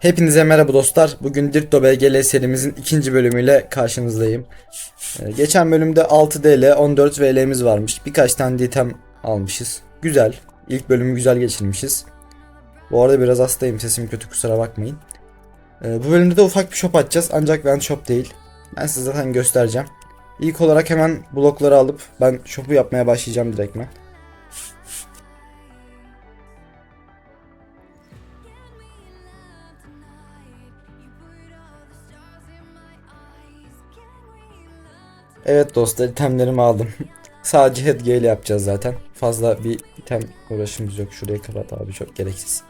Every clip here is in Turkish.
Hepinize merhaba dostlar. Bugün Dirto BGL serimizin ikinci bölümüyle karşınızdayım. Ee, geçen bölümde 6 DL, 14 VL'miz varmış. Birkaç tane de item almışız. Güzel. İlk bölümü güzel geçirmişiz. Bu arada biraz hastayım. Sesim kötü kusura bakmayın. Ee, bu bölümde de ufak bir shop açacağız. Ancak ben shop değil. Ben size zaten göstereceğim. İlk olarak hemen blokları alıp ben shop'u yapmaya başlayacağım direktmen. Evet dostlar itemlerimi aldım. Sadece headgear yapacağız zaten. Fazla bir item uğraşımız yok. Şurayı kapat abi çok gereksiz.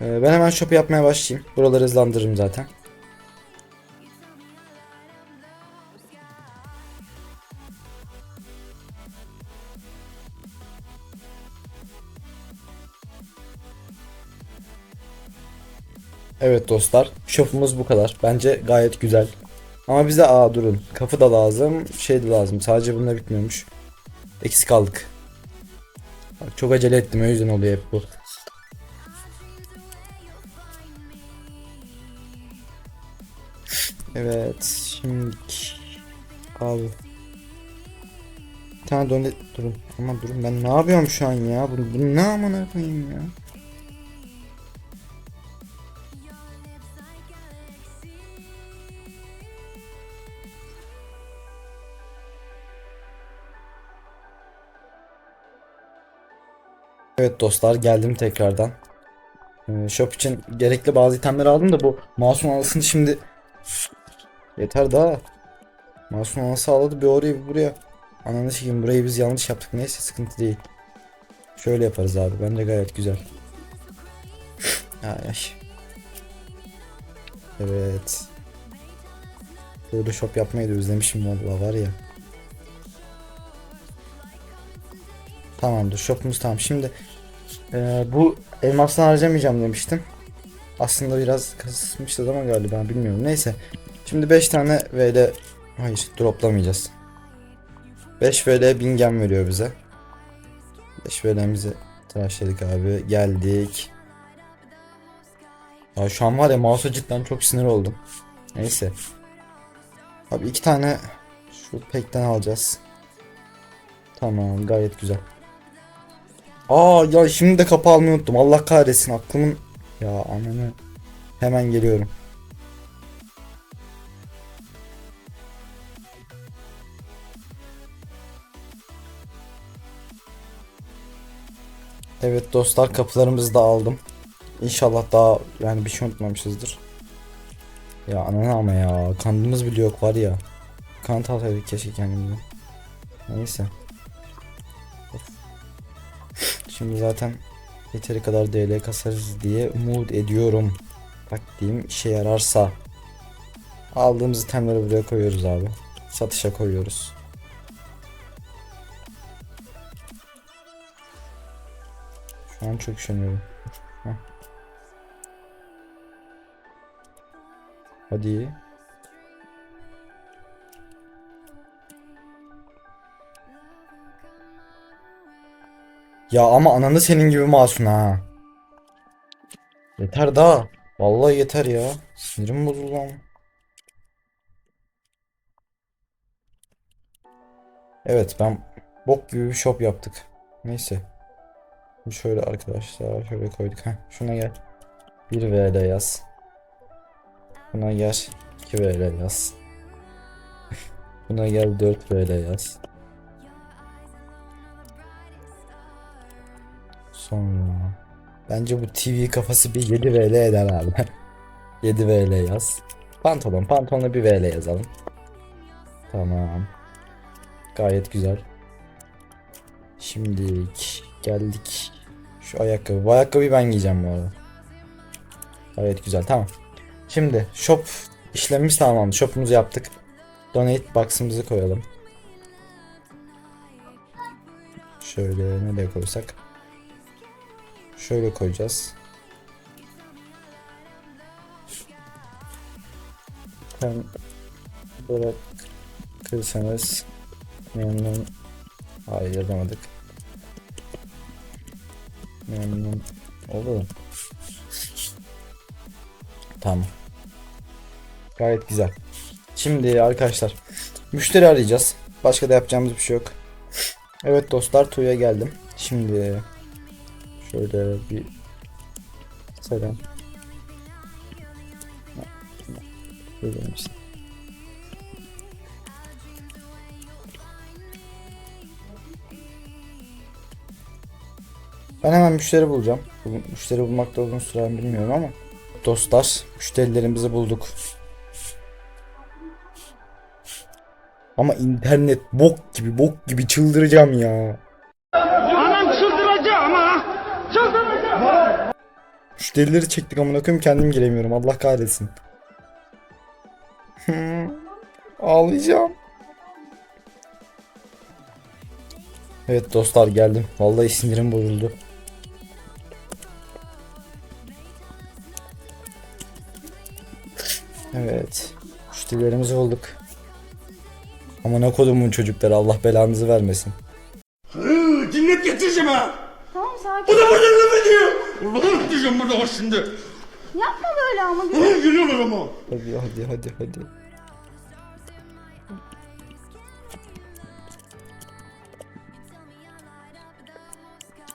Ee, ben hemen shop yapmaya başlayayım. Buraları hızlandırırım zaten. Evet dostlar, shop'umuz bu kadar. Bence gayet güzel. Ama bize aa durun. Kapı da lazım, şey de lazım. Sadece bununla bitmiyormuş. Eksik kaldık. Bak, çok acele ettim o yüzden oluyor hep bu. Evet, şimdi abi. Bir tane donet durun. Ama durun ben ne yapıyorum şu an ya? Bunu, bunu ne amına koyayım ya? Evet dostlar geldim tekrardan. Ee, shop için gerekli bazı itemleri aldım da bu masum anasını şimdi yeter daha. Masum anası ağladı bir oraya bir buraya. Ananı sikeyim burayı biz yanlış yaptık neyse sıkıntı değil. Şöyle yaparız abi bence gayet güzel. ay. Evet. Böyle shop yapmayı da özlemişim vallahi var ya. Tamamdır shopumuz tamam. Şimdi e, bu elmasını harcamayacağım demiştim. Aslında biraz kısmıştı ama galiba bilmiyorum. Neyse. Şimdi 5 tane VL hayır droplamayacağız. 5 VL 1000 gem veriyor bize. 5 VL'mizi tıraşladık abi. Geldik. Ya şu an var ya mouse'a cidden çok sinir oldum. Neyse. Abi iki tane şu pekten alacağız. Tamam gayet güzel. Aa ya şimdi de kapı almayı unuttum. Allah kahretsin aklımın ya ananı. Hemen geliyorum. Evet dostlar kapılarımızı da aldım. İnşallah daha yani bir şey unutmamışızdır. Ya ananı ama ya kanımız bile yok var ya. Kanıt alsaydık keşke kendimize. Neyse. Şimdi zaten yeteri kadar DL kasarız diye umut ediyorum. Taktiğim işe yararsa. Aldığımız itemleri buraya koyuyoruz abi. Satışa koyuyoruz. Şu an çok üşeniyorum. Hadi. Ya ama ananı senin gibi masum ha. Yeter daha. Vallahi yeter ya. Sinirim bozuldu. Evet ben bok gibi bir shop yaptık. Neyse. Şöyle arkadaşlar şöyle koyduk. Heh, şuna gel. 1 VL yaz. Buna gel 2 VL yaz. Buna gel 4 VL yaz. Sonra bence bu TV kafası bir 7 VL eder abi. 7 VL yaz. Pantolon, pantolona bir VL yazalım. Tamam. Gayet güzel. Şimdi geldik. Şu ayakkabı. Bu ayakkabıyı ben giyeceğim bu arada. Gayet güzel. Tamam. Şimdi shop işlemimiz tamamlandı. Shop'umuzu yaptık. Donate box'ımızı koyalım. Şöyle nereye koysak? Şöyle koyacağız. Sen bırakırsanız memnun Hayır yazamadık. Memnun olur. Tamam. Gayet güzel. Şimdi arkadaşlar müşteri arayacağız. Başka da yapacağımız bir şey yok. Evet dostlar Tuğ'ya geldim. Şimdi şöyle bir selam. Şöyle misin? Ben hemen müşteri bulacağım. Bu müşteri bulmakta uzun sürer mi bilmiyorum ama. Dostlar müşterilerimizi bulduk. Ama internet bok gibi bok gibi çıldıracağım ya. Müşterileri çektik amına koyayım kendim giremiyorum Allah kahretsin. Ağlayacağım. Evet dostlar geldim. Vallahi sinirim bozuldu. Evet. Müşterilerimizi bulduk. Ama ne kodumun çocukları Allah belanızı vermesin. Hı, Cinnet getireceğim ha. Tamam Bu sakin. da burada laf ediyor. Allah'ım diyeceğim burada bak şimdi. Yapma böyle ama. Hı, Gülüyorlar ama. Hadi hadi hadi hadi.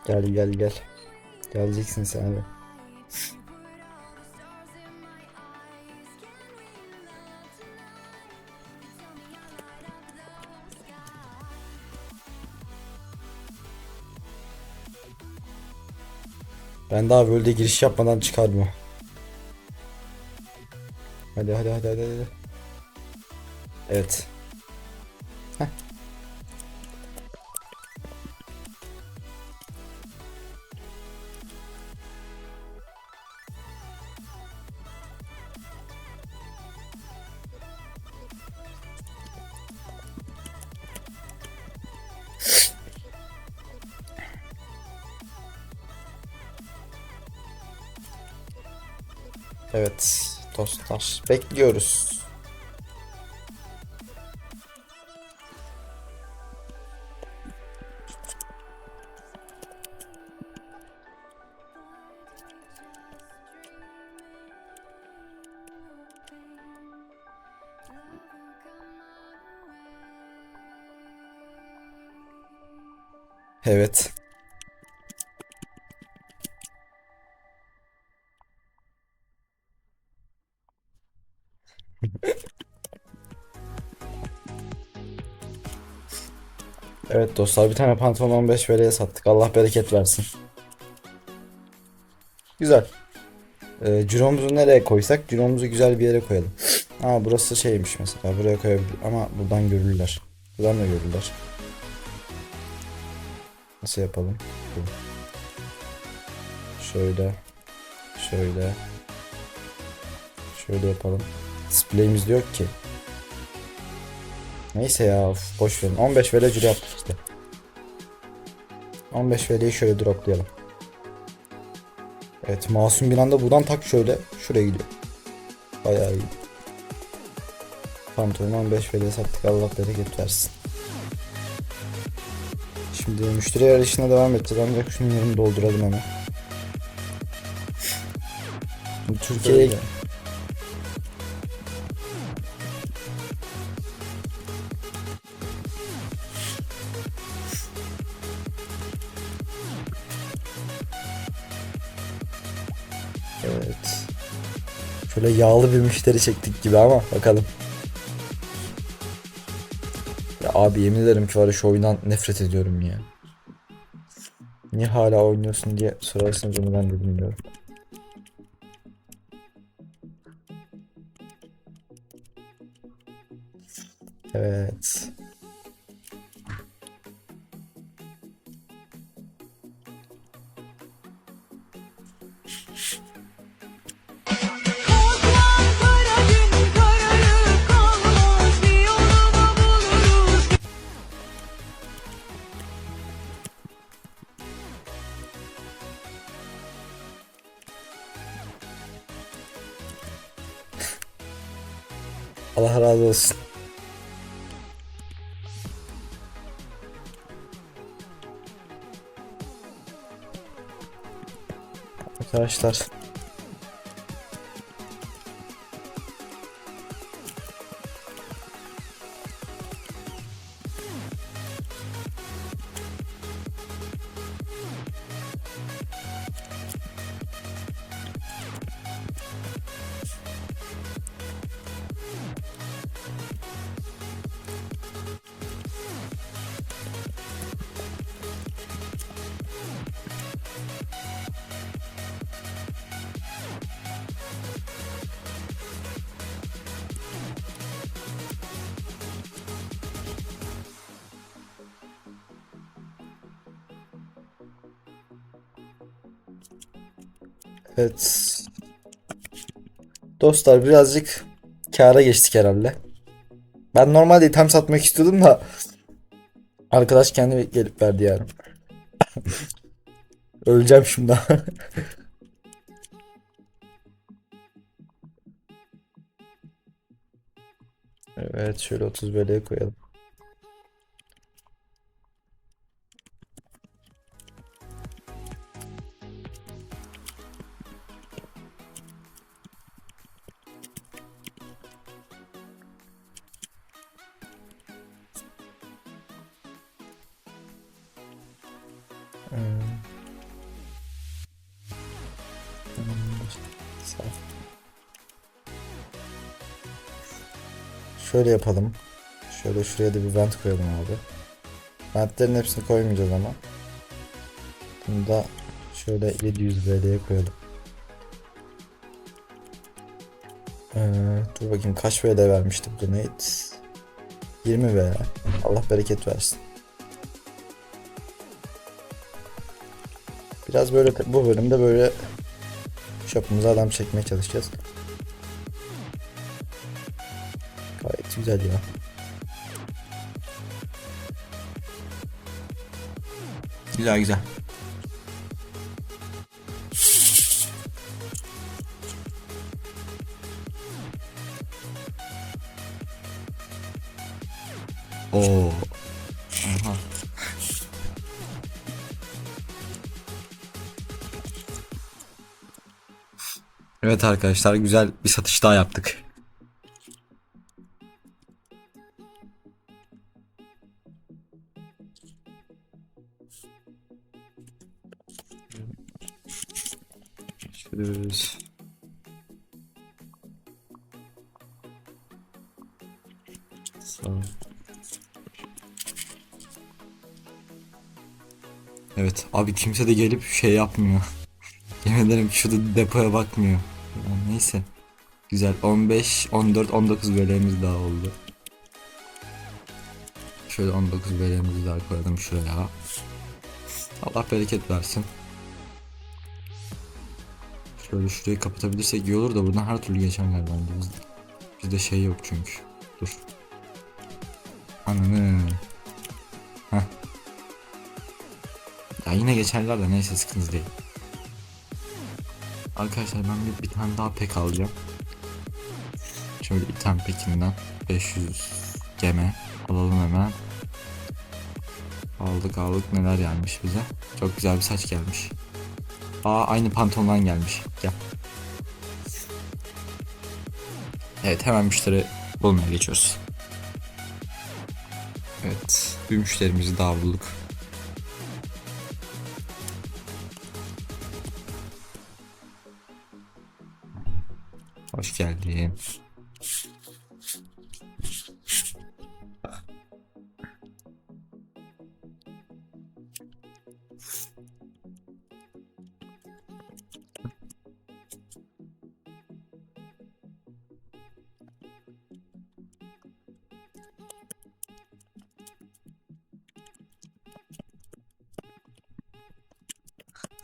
Gel gel gel. Geleceksin sen de. Ben daha böyle giriş yapmadan çıkardım. Hadi hadi hadi hadi hadi. Evet. Evet dostlar bekliyoruz. Evet dostlar bir tane pantolon 15 VL'ye sattık. Allah bereket versin. Güzel. Ee, ciromuzu nereye koysak? Ciromuzu güzel bir yere koyalım. Aa burası şeymiş mesela. Buraya koyabilir ama buradan görürler. Buradan da görürler. Nasıl yapalım? Şöyle. Şöyle. Şöyle yapalım. Display'imiz de yok ki. Neyse ya of, boş verin. 15 VL cüre yaptık işte. 15 VL'yi şöyle droplayalım. Evet masum bir anda buradan tak şöyle şuraya gidiyor. Bayağı iyi. Pantolonu 15 VL sattık Allah bereket versin. Şimdi müşteri arayışına devam edeceğiz ancak şunun yerini dolduralım hemen. Türkiye'ye Evet. Şöyle yağlı bir müşteri çektik gibi ama bakalım. Ya abi yemin ederim ki var şu oyundan nefret ediyorum ya. Niye hala oynuyorsun diye sorarsınız onu ben de bilmiyorum. Evet. Olsun. Arkadaşlar Evet. Dostlar birazcık kâra geçtik herhalde. Ben normalde item satmak istiyordum da arkadaş kendi gelip verdi yani. Öleceğim şimdi. Evet şöyle 30 böleye koyalım. Ol. Şöyle yapalım. Şöyle şuraya da bir vent koyalım abi. Ventlerin hepsini koymayacağız ama. Bunu da şöyle 700 VL'ye koyalım. Ee, dur bakayım kaç VL vermişti bu donate? 20 VL. Allah bereket versin. Biraz böyle bu bölümde böyle shop'umuza adam çekmeye çalışacağız. Gayet güzel ya. Güzel güzel. Evet arkadaşlar güzel bir satış daha yaptık. Görüşürüz. Evet abi kimse de gelip şey yapmıyor. Yemin ederim şurada depoya bakmıyor. Neyse. Güzel 15, 14, 19 bölümümüz daha oldu. Şöyle 19 bölümümüzü daha koyalım şuraya. Allah bereket versin. Şöyle şurayı kapatabilirsek iyi olur da buradan her türlü geçerler bence. Biz, bizde şey yok çünkü. Dur. Ananı. Heh. Ya yine geçerler de neyse sıkıntı değil. Arkadaşlar ben bir, bir tane daha pek alacağım. Şöyle item pekinden 500 geme alalım hemen. Aldık aldık neler gelmiş bize. Çok güzel bir saç gelmiş. Aa aynı pantolondan gelmiş. Gel. Evet hemen müşteri bulmaya geçiyoruz. Evet bir müşterimizi daha bulduk. Hoş geldin.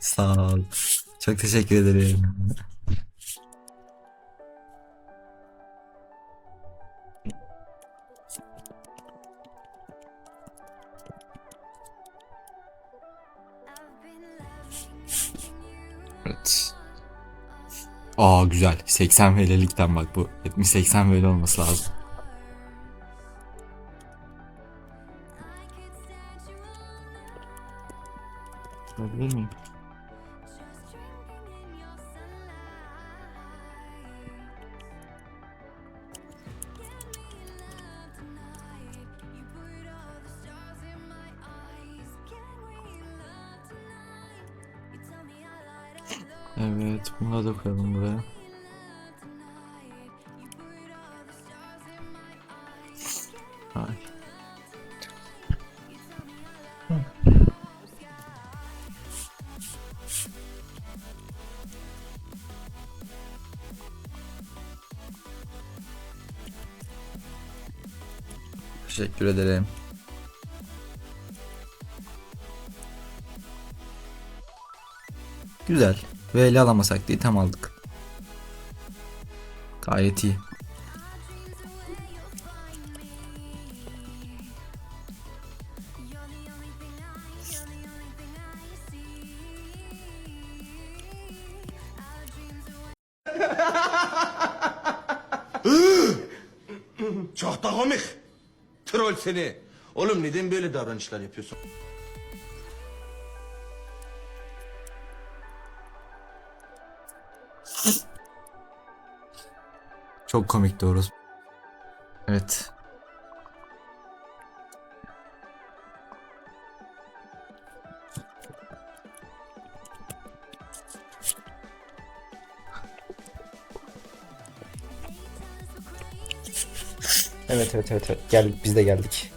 Sağ ol. Çok teşekkür ederim. Güzel. 80 VL'likten bak bu. 70-80 VL olması lazım. Olabilir miyim? Evet, bunu da koyalım buraya. Teşekkür ederim. Güzel. VL alamasak da item aldık. Gayet iyi. Oğlum neden böyle davranışlar yapıyorsun? Çok komik doğrusu. Evet. Evet evet evet evet. Geldik biz de geldik.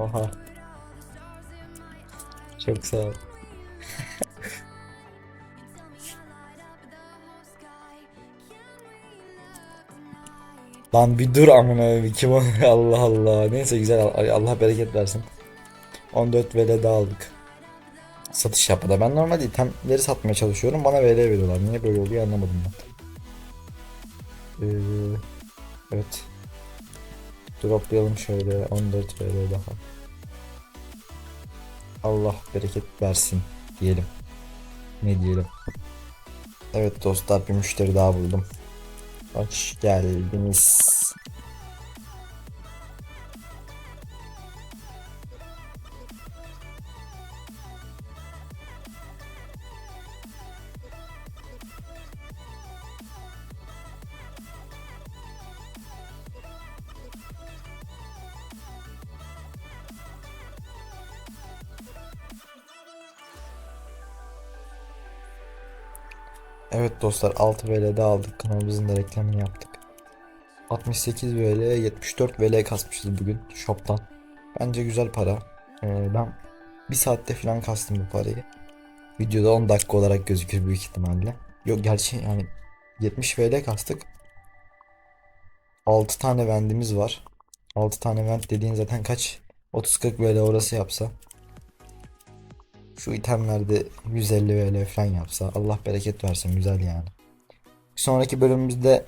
Oha. Çok sağ ol. Lan bir dur amına kim o? Allah Allah. Neyse güzel Allah bereket versin. 14 VL daha aldık. Satış yapmadı. Ben normalde itemleri satmaya çalışıyorum. Bana VL veriyorlar. Niye böyle oluyor anlamadım ben. Ee, evet. Droplayalım şöyle 14 VL daha. Allah bereket versin diyelim. Ne diyelim. Evet dostlar bir müşteri daha buldum. Hoş geldiniz. Evet dostlar 6 VL'de aldık. Kanalımızın da reklamını yaptık. 68 VL 74 VL kasmışız bugün shop'tan. Bence güzel para. Ee, ben bir saatte falan kastım bu parayı. Videoda 10 dakika olarak gözükür büyük ihtimalle. Yok gerçi yani 70 VL kastık. 6 tane vendimiz var. 6 tane vent dediğin zaten kaç? 30-40 VL orası yapsa. Şu itemlerde 150 VL falan yapsa Allah bereket versin güzel yani. Sonraki bölümümüzde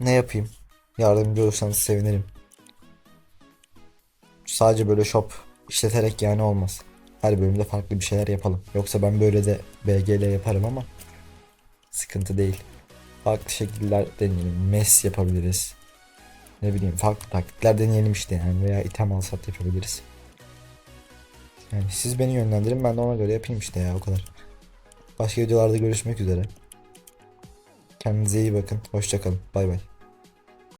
ne yapayım? Yardımcı olursanız sevinirim. Sadece böyle shop işleterek yani olmaz. Her bölümde farklı bir şeyler yapalım. Yoksa ben böyle de BGL yaparım ama sıkıntı değil. Farklı şekiller deneyelim. Mes yapabiliriz. Ne bileyim farklı taktikler deneyelim işte yani veya item al sat yapabiliriz. Yani siz beni yönlendirin ben de ona göre yapayım işte ya o kadar. Başka videolarda görüşmek üzere. Kendinize iyi bakın. Hoşçakalın. Bay bay.